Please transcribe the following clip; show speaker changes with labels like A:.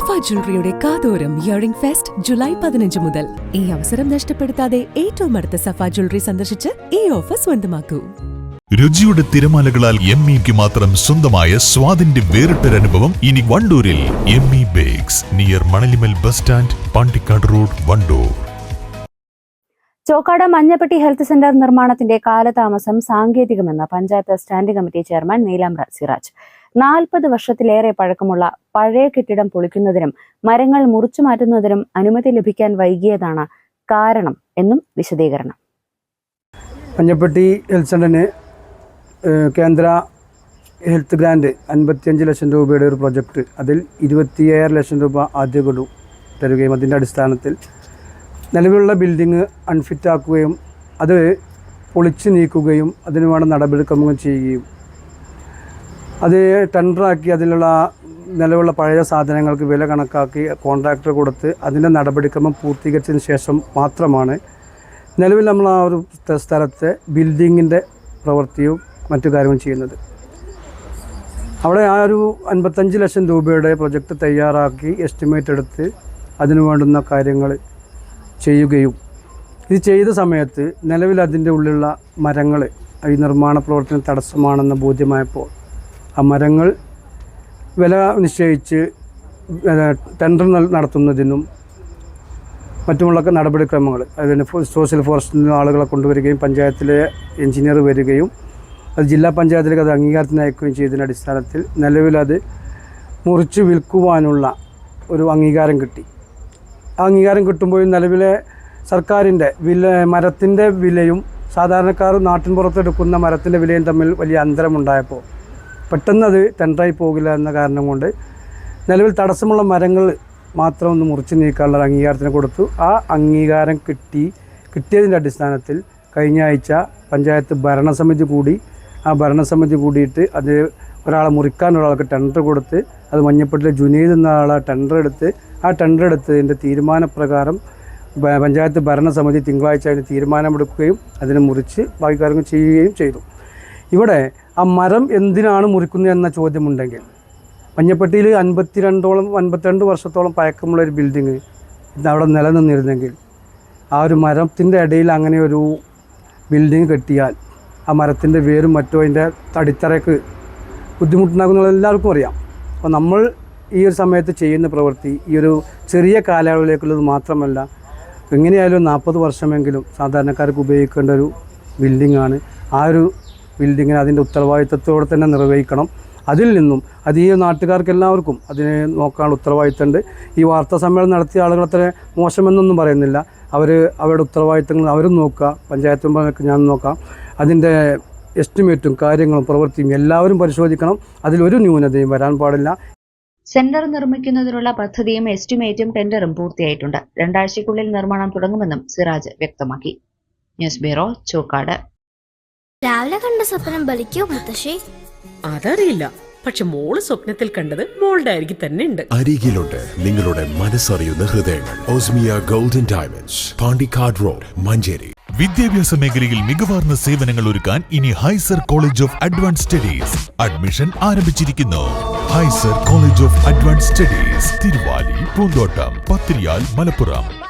A: സഫ ജ്വല്ലറിയുടെ കാതോരം earring fest July പതിനഞ്ച് മുതൽ. ഈ അവസരം നഷ്ടപ്പെടുത്താതെ ഏറ്റവും അടുത്ത സഫ ജ്വല്ലറി സന്ദർശിച്ച് ഈ ഓഫർ സ്വന്തമാക്കൂ.
B: രുചിയുടെ തിരമാലകളാൽ എം ഇക്ക് മാത്രം സ്വന്തമായ സ്വാദിന്റെ വേറിട്ടൊരനുഭവം ഇനി വണ്ടൂരിൽ. M E bakes near Manalimal bus stand Pandikkad road Vandoor.
C: Chokkad Manjappetty health centre നിർമ്മാണത്തിന്റെ കാലതാമസം സാങ്കേതികമെന്ന് panchayat standing committee chairman Neelambra Siraj. നാൽപ്പത് വർഷത്തിലേറെ പഴക്കമുള്ള പഴയ കെട്ടിടം പൊളിക്കുന്നതിനും മരങ്ങൾ മുറിച്ചു മാറ്റുന്നതിനും അനുമതി ലഭിക്കാൻ വൈകിയതാണ് കാരണം എന്നും വിശദീകരണം.
D: മഞ്ഞപ്പെട്ടി സെന്ററിന് കേന്ദ്ര ഹെൽത്ത് ഗ്രാൻഡ് അൻപത്തിയഞ്ച് ലക്ഷം രൂപയുടെ ഒരു പ്രൊജക്റ്റ് അതിൽ ഇരുപത്തിയേഴ് ലക്ഷം രൂപ ആദ്യ ഗഡു തരുകയും അതിന്റെ അടിസ്ഥാനത്തിൽ നിലവിലുള്ള ബിൽഡിങ് അൺഫിറ്റാക്കുകയും അത് പൊളിച്ചു നീക്കുകയും അതിനുവേണ്ട നടപടിക്രമങ്ങൾ ചെയ്യുകയും അത് ടെൻഡറാക്കി അതിലുള്ള നിലവിലുള്ള പഴയ സാധനങ്ങൾക്ക് വില കണക്കാക്കി കോൺട്രാക്ടർ കൊടുത്ത് അതിന്റെ നടപടിക്രമം പൂർത്തീകരിച്ചതിന് ശേഷം മാത്രമാണ് നിലവിൽ നമ്മൾ ആ ഒരു സ്ഥ- സ്ഥലത്തെ ബിൽഡിങ്ങിന്റെ പ്രവൃത്തിയും മറ്റു കാര്യവും ചെയ്യുന്നത്. അവിടെ ആ ഒരു അൻപത്തഞ്ച് ലക്ഷം രൂപയുടെ പ്രൊജക്റ്റ് തയ്യാറാക്കി എസ്റ്റിമേറ്റ് എടുത്ത് അതിനു വേണ്ടുന്ന കാര്യങ്ങൾ ചെയ്യുകയും ഇത് ചെയ്ത സമയത്ത് നിലവിൽ അതിന്റെ ഉള്ളിലുള്ള മരങ്ങൾ ഈ നിർമ്മാണ പ്രവർത്തനം തടസ്സമാണെന്ന് ബോധ്യമായപ്പോൾ ആ മരങ്ങൾ വില നിശ്ചയിച്ച് ടെൻഡർ നടത്തുന്നതിനും മറ്റുമുള്ള നടപടിക്രമങ്ങൾ. അതിന് സോഷ്യൽ ഫോറസ്റ്റിൽ നിന്ന് ആളുകളെ കൊണ്ടുവരികയും പഞ്ചായത്തിലെ എഞ്ചിനീയർ വരികയും അത് ജില്ലാ പഞ്ചായത്തിലേക്ക് അത് അംഗീകാരത്തിന് അയക്കുകയും ചെയ്തതിന്റെ അടിസ്ഥാനത്തിൽ നിലവിലത് മുറിച്ച് വിൽക്കുവാനുള്ള ഒരു അംഗീകാരം കിട്ടി. ആ അംഗീകാരം കിട്ടുമ്പോൾ നിലവിലെ സർക്കാരിന്റെ വില മരത്തിന്റെ വിലയും സാധാരണക്കാർ നാട്ടിൻ പുറത്തെടുക്കുന്ന മരത്തിന്റെ വിലയും തമ്മിൽ വലിയ അന്തരമുണ്ടായപ്പോൾ പെട്ടെന്ന് അത് ടെൻഡറായി പോകില്ല എന്ന കാരണം കൊണ്ട് നിലവിൽ തടസ്സമുള്ള മരങ്ങൾ മാത്രം ഒന്ന് മുറിച്ച് നീക്കാനുള്ള അംഗീകാരത്തിന് കൊടുത്തു. ആ അംഗീകാരം കിട്ടി കിട്ടിയതിന്റെ അടിസ്ഥാനത്തിൽ കഴിഞ്ഞ ആഴ്ച പഞ്ചായത്ത് ഭരണസമിതി കൂടി ആ ഭരണസമിതി കൂടിയിട്ട് അത് ഒരാളെ മുറിക്കാൻ ഒരാൾക്ക് ടെൻഡർ കൊടുത്ത് അത് മഞ്ഞപ്പെട്ടിലെ ജുനീദ് എന്ന ആളെ ടെൻഡർ എടുത്ത് ആ ടെൻഡർ എടുത്തതിന്റെ തീരുമാനപ്രകാരം പഞ്ചായത്ത് ഭരണസമിതി തിങ്കളാഴ്ച അതിന് തീരുമാനമെടുക്കുകയും അതിനെ മുറിച്ച് ബാക്കി കാര്യങ്ങൾ ചെയ്യുകയും ചെയ്തു. ഇവിടെ ആ മരം എന്തിനാണ് മുറിക്കുന്നത് എന്ന ചോദ്യമുണ്ടെങ്കിൽ മഞ്ഞപ്പെട്ടിയിൽ അൻപത്തിരണ്ടോളം അൻപത്തിരണ്ട് വർഷത്തോളം പഴക്കമുള്ള ഒരു ബിൽഡിങ് ഇന്ന് അവിടെ നിലനിന്നിരുന്നെങ്കിൽ ആ ഒരു മരത്തിന്റെ ഇടയിൽ അങ്ങനെ ഒരു ബിൽഡിങ് കെട്ടിയാൽ ആ മരത്തിന്റെ വേരും മറ്റോ അതിന്റെ തടിത്തറയ്ക്ക് ബുദ്ധിമുട്ടുണ്ടാകുന്ന എല്ലാവർക്കും അറിയാം. അപ്പോൾ നമ്മൾ ഈ ഒരു സമയത്ത് ചെയ്യുന്ന പ്രവൃത്തി ഈ ഒരു ചെറിയ കാലയളവിലേക്കുള്ളത് മാത്രമല്ല എങ്ങനെയായാലും നാൽപ്പത് വർഷമെങ്കിലും സാധാരണക്കാർക്ക് ഉപയോഗിക്കേണ്ട ഒരു ബിൽഡിങ്ങാണ് ആ ഒരു ബിൽഡിങ്ങിന് അതിന്റെ ഉത്തരവാദിത്വത്തോടെ തന്നെ നിർവഹിക്കണം. അതിൽ നിന്നും അത് ഈ നാട്ടുകാർക്ക് എല്ലാവർക്കും അതിനെ നോക്കാനുള്ള ഉത്തരവാദിത്തമുണ്ട്. ഈ വാർത്താ സമ്മേളനം നടത്തിയ ആളുകൾ അത്ര മോശമെന്നൊന്നും പറയുന്നില്ല. അവർ അവരുടെ ഉത്തരവാദിത്തങ്ങൾ അവരും നോക്കുക. പഞ്ചായത്ത് ഞാൻ നോക്കാം. അതിന്റെ എസ്റ്റിമേറ്റും കാര്യങ്ങളും പ്രവൃത്തിയും എല്ലാവരും പരിശോധിക്കണം. അതിലൊരു ന്യൂനതയും വരാൻ പാടില്ല.
C: സെന്റർ നിർമ്മിക്കുന്നതിനുള്ള പദ്ധതിയും എസ്റ്റിമേറ്റും ടെൻഡറും പൂർത്തിയായിട്ടുണ്ട്. രണ്ടാഴ്ചയ്ക്കുള്ളിൽ നിർമ്മാണം തുടങ്ങുമെന്നും സിറാജ് വ്യക്തമാക്കി. News bureau Chokkad.
E: രാവിലെ കണ്ട സ്വപ്നം ബലിക്കോ മുത്തശ്ശി?
F: അതറിയില്ല. പക്ഷെ മോൾ സ്വപ്നത്തിൽ കണ്ടത് മോളുടെ അരികിൽ തന്നെ ഉണ്ട്.
G: അരികിലുണ്ട്. നിങ്ങളുടെ മനസ്സറിയുന്ന ഹൃദയങ്ങൾ. Osmiya golden diamonds Pandikkad road Manjeri.
B: വിദ്യാഭ്യാസ മേഖലയിൽ മികവാർന്ന സേവനങ്ങൾ ഒരുക്കാൻ ഇനി ഹൈസർ college of advance studies admission ആരംഭിച്ചിരിക്കുന്നു. ഹൈസർ college of advance studies Thiruvali Poonthottam Pathiriyal Malappuram.